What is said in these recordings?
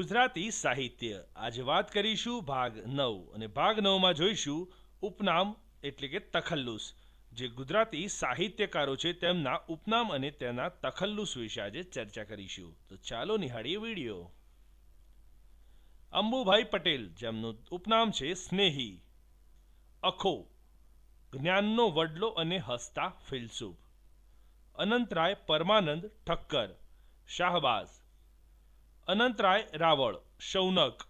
ગુજરાતી સાહિત્ય. આજે વાત કરીશું ભાગ નવ અને ભાગ નવમાં જોઈશું ઉપનામ એટલે કે તખલ્લુસ. જે ગુજરાતી સાહિત્યકારો છે તેમના ઉપનામ અને તેના તખલ્લુસ વિશે આજે ચર્ચા કરીશું. તો ચાલો નિહાળીએ વીડિયો. અંબુભાઈ પટેલ, જેમનું ઉપનામ છે સ્નેહી. અખો, જ્ઞાનનો વડલો અને હસતા ફિલસૂફ. અનંતરાય પરમાનંદ ઠક્કર, શાહબાઝ. अनंतराय रावळ, शौनक,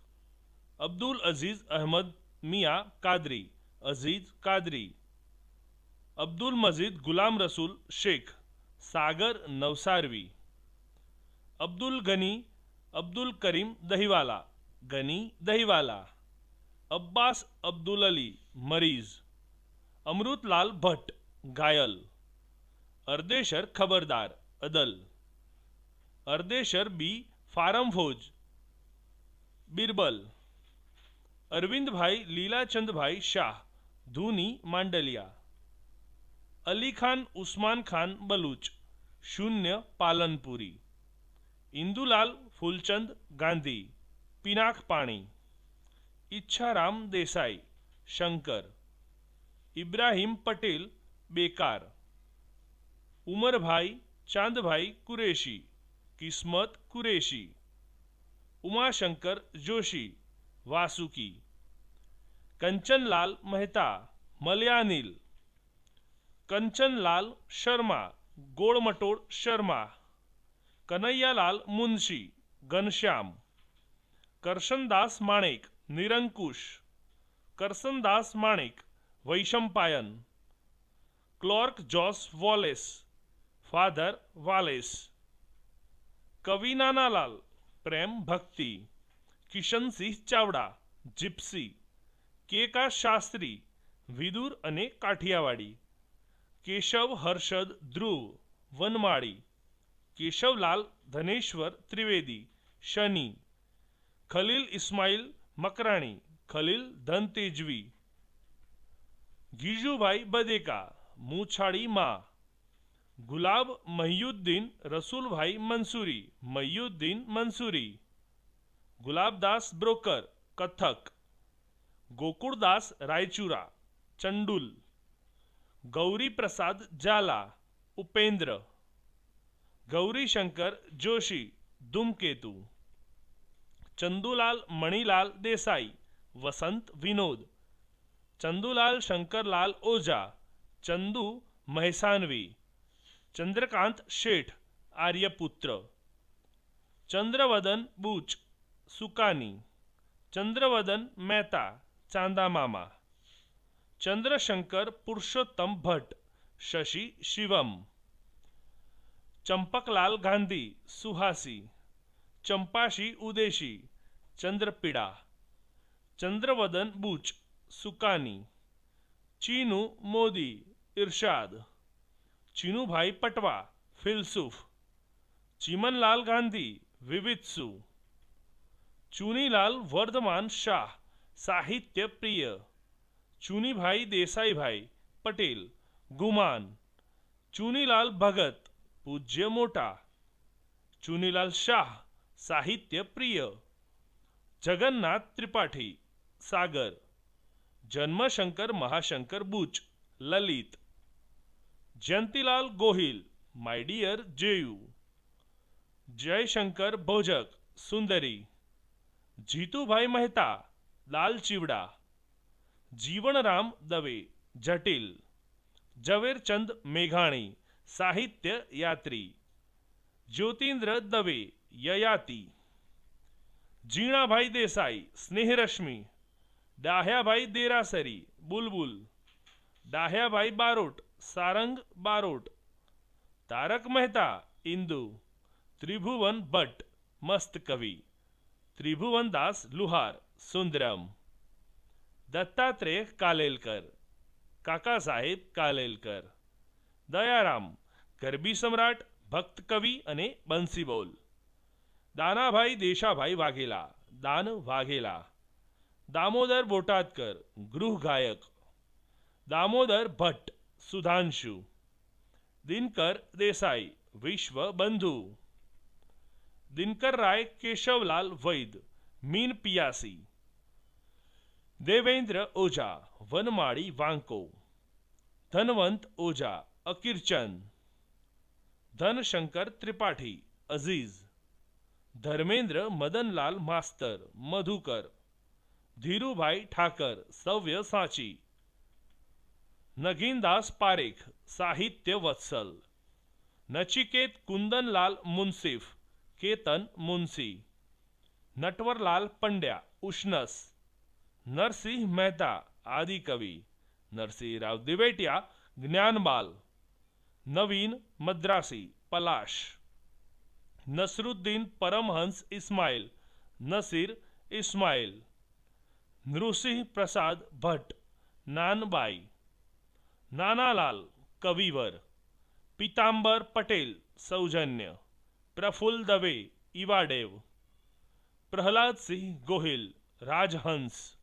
अब्दुल अज़ीज़ अहमद मिया कादरी, अज़ीज़ कादरी, अब्दुल मजीद गुलाम रसूल शेख, सागर नवसारवी, अब्दुल गनी, अब्दुल करीम दहीवाला, गनी दहीवाला, अब्बास अब्दुल अली मरीज़, अमृतलाल भट्ट, घायल, अर्देशर खबरदार, अदल, अर्देशर बी फारम फौज बीरबल, अरविंद भाई, लीलाचंद भाई, शाह, धूनी, मांडलिया, अली खान, उस्मान खान, बलूच, शून्य, पालनपुरी, इंदुलाल, फूलचंद, गांधी, पिनाक पाणी, इच्छाराम देसाई, शंकर, इब्राहिम पटेल, बेकार, उमर भाई, चाँद भाई, कुरेशी किस्मत Qureshi, Umashankar Joshi, Vasuki, Kanchanlal Mehta, मलयानील, Kanchanlal Sharma गोड़मटोड़ Sharma, Kanhaiyalal Munshi, Ghanshyam, Karsandas Manek, Nirankush, Karsandas Manek, Vaishampayan, Carlos Jose Valles, father Valles કવિ નાનાલાલ, પ્રેમ ભક્તિ, કિશનસિંહ ચાવડા, જીપ્સી, કે કા શાસ્ત્રી, વિદુર અને કાઠિયાવાડી, કેશવ હર્ષદ ધ્રુવ, વનમાળી, કેશવલાલ ધનેશ્વર ત્રિવેદી, શનિ, ખલીલ ઇસ્માઇલ મકરાણી, ખલીલ ધનતેજવી, ગીજુભાઈ બદેકા, મૂછાળી માં गुलाब महीुद्दीन रसूल भाई मंसूरी महीुद्दीन मंसूरी। गुलाबदास ब्रोकर, कथक। गोकुड़दास रायचूरा, चंडुल। गौरी प्रसाद जाला, उपेंद्र। गौरी शंकर जोशी धूमकेतु चंदूलाल मणिलाल देसाई, वसंत विनोद। चंदूलाल शंकरलाल ओझा, चंदू महसानवी। ચંદ્રકાંત શેઠ આર્યપુત્ર ચંદ્રવદન બુચ સુકાની ચંદ્રવદન મહેતા ચાંદામામા ચંદ્રશંકર પુરુષોત્તમ ભટ્ટ શશી શિવમ ચંપકલાલ ગાંધી સુહાસી ચંપાશી ઉદેશી ચંદ્રપીડા ચંદ્રવદન બુચ સુકાની ચીનુ મોદી ઇરશાદ चीनू भाई पटवा फिलसुफ चीमनलाल गांधी विवित्सु चूनीलाल वर्धमान शाह, साहित्य प्रिय। चुनी भाई देसाई भाई, पटेल, गुमान। चूनीलाल भगत, पूज्य मोटा। चूनीलाल Shah, Sahitya Priya. Jagannath Tripathi, Sagar. Janmashankar Mahashankar Buch, Lalit. Jayantilal Gohil my dear JU Jaishankar Bhojak સુંદરી જીતુભાઈ મહેતા લાલ ચીવડા જીવણરામ દવે જટિલ ઝવેરચંદ મેઘાણી સાહિત્ય યાત્રી જ્યોતિન્દ્ર દવે યયાતિ જીણાભાઈ દેસાઈ સ્નેહરશ્મિ ડાહ્યાભાઈ દેરાસરી બુલબુલ ડાહ્યાભાઈ બારોટ સારંગ બારોટ તારક મહેતા ઇન્દુ ત્રિભુવન ભટ્ટ મસ્ત કવિ ત્રિભુવનદાસ લુહાર સુંદરમ દત્તાત્રેય કાલેલકર કાકા સાહેબ કાલેલકર દયારામ ગરબી સમ્રાટ ભક્ત કવિ અને બંસીબોલ દાનાભાઈ દેશાભાઈ વાઘેલા દાન વાઘેલા દામોદર બોટાદકર ગૃહ ગાયક દામોદર ભટ્ટ सुधांशु। दिनकर देसाई विश्व बंधु दिनकर राय, केशवलाल वैद मीन पियासी। देवेंद्र ओझा वनमाड़ी वांको। धनवंत ओझा, अकिरचंद। धनशंकर त्रिपाठी, अज़ीज़। धर्मेंद्र मदनलाल मास्तर, मधुकर। धीरूभाई ठाकर, सव्य साची। नगीनदास पारेख, साहित्य वत्सल। नचिकेत कुंदनलाल मुन्सिफ, केतन मुंशी नटवरलाल पंड्या, उष्णस। नरसिंह मेहता, आदि कवि। नरसिंहराव दिवेटिया, ज्ञानबाल। नवीन मद्रासी, पलाश। नसरुद्दीन परमहंस इस्माइल नसीर इस्माइल नृसिंह प्रसाद भट्ट, नानबाई। नानालाल, कविवर, पितांबर पटेल, सौजन्य, प्रफुल्ल दवे, इवाडेव, प्रहलाद सिंह गोहिल, राजहंस,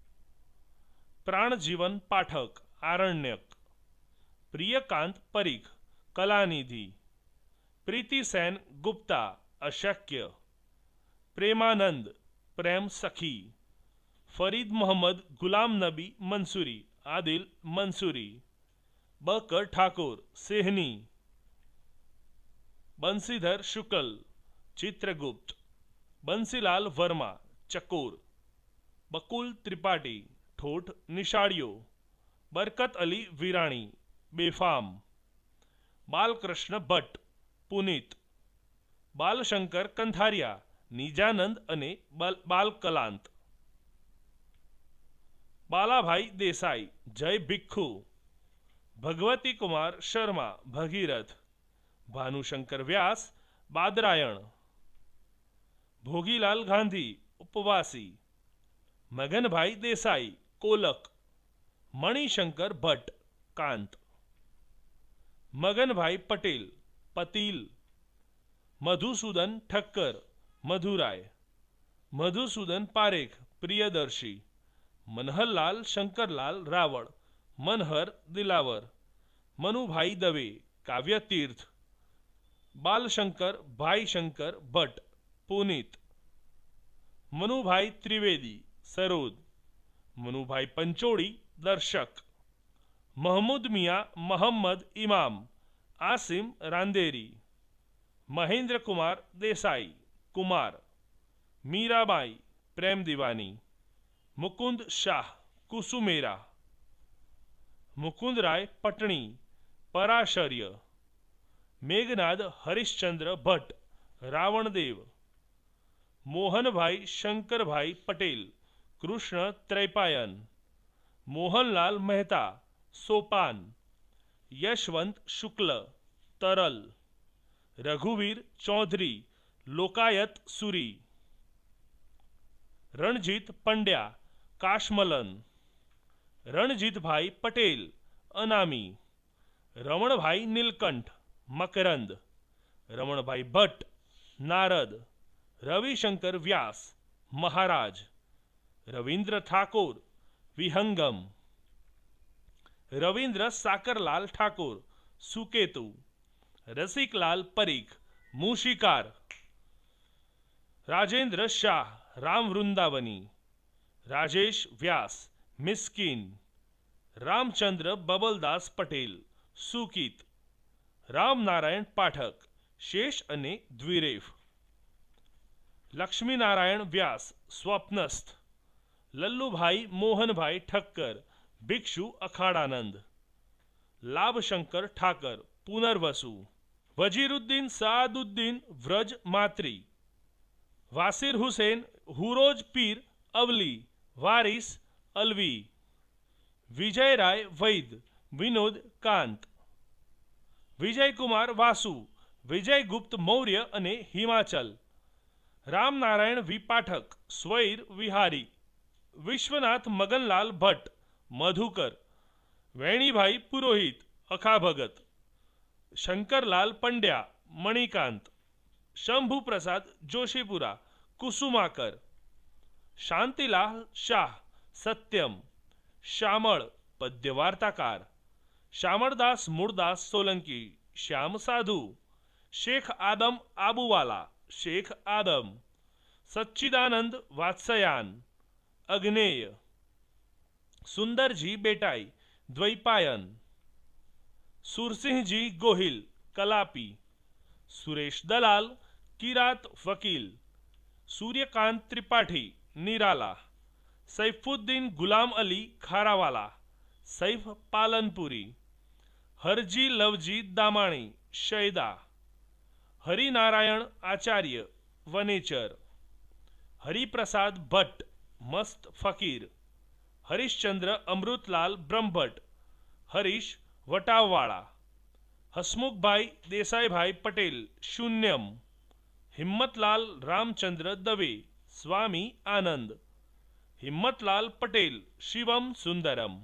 प्राणजीवन पाठक, आरण्यक, प्रियकांत परीख कलानिधी, प्रीति सेन गुप्ता, अशक्य, प्रेमानंद, प्रेम सखी, फरीद मोहम्मद, गुलाम नबी मंसूरी બકર ઠાકોર, સિંહની બંસીધર શુકલ, ચિત્રગુપ્ત બંસીલાલ વર્મા, ચકોર, બકુલ ત્રિપાઠી, ઠોઠ નિશાળીઓ, બરકત અલી વિરાણી, બેફામ, બાલકૃષ્ણ ભટ્ટ, પુનિત, બાલશંકર કંથારિયા, નિજાનંદ અને બાલકલાંત. બાલાભાઈ દેસાઈ, જય ભિખુ भगवती कुमार शर्मा, भगीरथ। भानुशंकर व्यास, बादरायण। भोगीलाल गांधी, उपवासी। मगन भाई देसाई, कोलक। मणिशंकर भट्ट, कांत। मगन भाई पटेल, पतील। मधुसूदन ठक्कर, मधुराय। मधुसूदन पारेख, प्रियदर्शी। मनहरलाल शंकरलाल रावण मनहर दिलावर, मनुभाई दवे, काव्यतीर्थ, बालशंकर, भाईशंकर भट पुनीत, मनुभाई त्रिवेदी, सरोद, मनुभाई पंचोड़ी, दर्शक, महमूद मिया, मोहम्मद इमाम, आसिम रांदेरी, महेंद्र कुमार देसाई, कुमार, मीराबाई, प्रेम दीवानी, मुकुंद शाह, कुसुमेरा मुकुंद राय पटणी, पराशर्य, मेघनाद हरिश्चंद्र भट्ट, रावणदेव मोहन भाई शंकर भाई पटेल, कृष्ण त्रैपायन, मोहनलाल मेहता, सोपान, यशवंत शुक्ल, तरल, रघुवीर चौधरी, लोकायत सुरी, रणजीत पंड्या, काशमलन रणजीतभाई पटेल, अनामी। रमणभाई नीलकंठ, मकरंद। रमणभाई भट्ट, नारद। रविशंकर व्यास, महाराज। रवींद्र ठाकोर, विहंगम। रविंद्र साकरलाल ठाकुर, सुकेतु। रसिकलाल परीख, मूशिकार। राजेंद्र शाह, राम वृंदावनी। राजेश व्यास मिस्किन रामचंद्र बबलदास पटेल सुकीत राम नारायण पाठक शेष અને દ્વિરેફ લક્ષ્મીનારાયણ વ્યાસ સ્વપ્નસ્થ લલ્લુભાઈ મોહનભાઈ ઠક્કર भिक्षु अखाड़ानंद लाभशंकर ठाकर पुनर्वसु वजीरुद्दीन सादुद्दीन व्रज मात्री वासिर हुसैन हुरोज पीर अवली वारिस अलवी विजय राय वैद विनोद कांत વિજય કુમાર વાસુ વિજય ગુપ્ત મૌર્ય અને હિમાચલ રામનારાયણ વી પાઠક સ્વૈર વિહારી વિશ્વનાથ મગનલાલ ભટ્ટ મધુકર વેણીભાઈ પુરોહિત અખા ભગત શંકરલાલ પંડ્યા મણિકાંત શંભુપ્રસાદ જોશીપુરા કુસુમાકર શાંતિલાલ શાહ सत्यम। श्यामळ, पद्यवार्ताकार। श्यामळदास मुड़दास सोलंकी। श्याम साधु। शेख आदम आबूवाला। शेख आदम। सच्चिदानंद वात्सयान। अग्नेय। सुंदरजी बेटाई। द्वैपायन। सुरसिंहजी गोहिल। कलापी। सुरेश दलाल। किरात वकील। सूर्यकांत त्रिपाठी। निराला। सैफुद्दीन गुलाम अली खारावाला सैफ पालनपुरी हरजी लवजी दामाणे शैदा हरिनारायण आचार्य वनेचर हरिप्रसाद भट्ट मस्त फकीर हरिश्चंद्र अमृतलाल ब्रह्मभट हरीश वटाववाळा हसमुखभाई देसाईभाई पटेल शून्यम हिम्मतलाल रामचंद्र दवे स्वामी आनंद. હિમ્મતલાલ પટેલ, શિવમ સુંદરમ.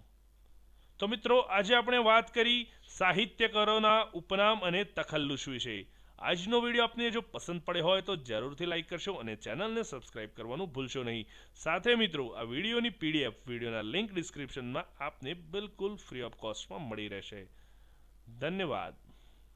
તો મિત્રો, આજે આપણે વાત કરી સાહિત્યકારોના ઉપનામ અને તખલ્લુશ વિશે. આજનો વીડિયો આપને જો પસંદ પડ્યો હોય તો જરૂરથી લાઈક કરશો અને ચેનલને સબસ્ક્રાઇબ કરવાનું ભૂલશો નહીં. સાથે મિત્રો, આ વિડીયોની પીડીએફ વિડીયોના લિંક ડિસ્ક્રિપ્શનમાં આપને બિલકુલ ફ્રી ઓફ કોસ્ટમાં મળી રહેશે. ધન્યવાદ.